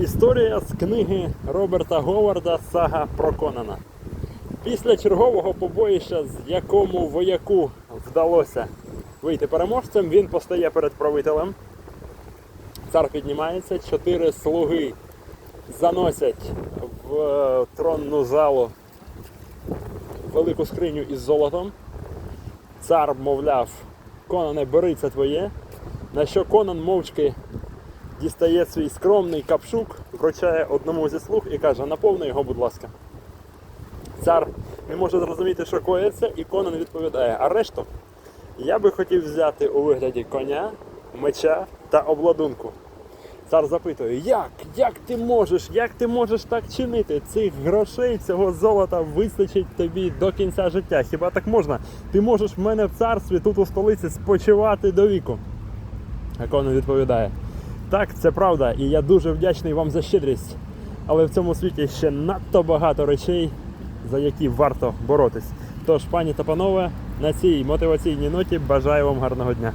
Історія з книги Роберта Говарда Сага про. Після чергового побоїща, з якому вояку вдалося вийти переможцем, він постає перед правителем. Цар піднімається, чотири слуги заносять в е, тронну залу велику скриню із золотом. Цар, мовляв, Конане, бери це твоє. На що Конан мовчки дістає свій скромний капшук, вручає одному зі слуг і каже: наповни його, будь ласка. Цар не може зрозуміти, що коїться, і Конан відповідає: а решту я би хотів взяти у вигляді коня, меча та обладунку. Цар запитує, як? Як ти можеш? Як ти можеш так чинити? Цих грошей, цього золота вистачить тобі до кінця життя. Хіба так можна? Ти можеш в мене в царстві тут у столиці спочивати до віку. Конан відповідає: Так, це правда, і я дуже вдячний вам за щедрість. Але в цьому світі ще надто багато речей, за які варто боротись. Тож, пані та панове, на цій мотиваційній ноті бажаю вам гарного дня.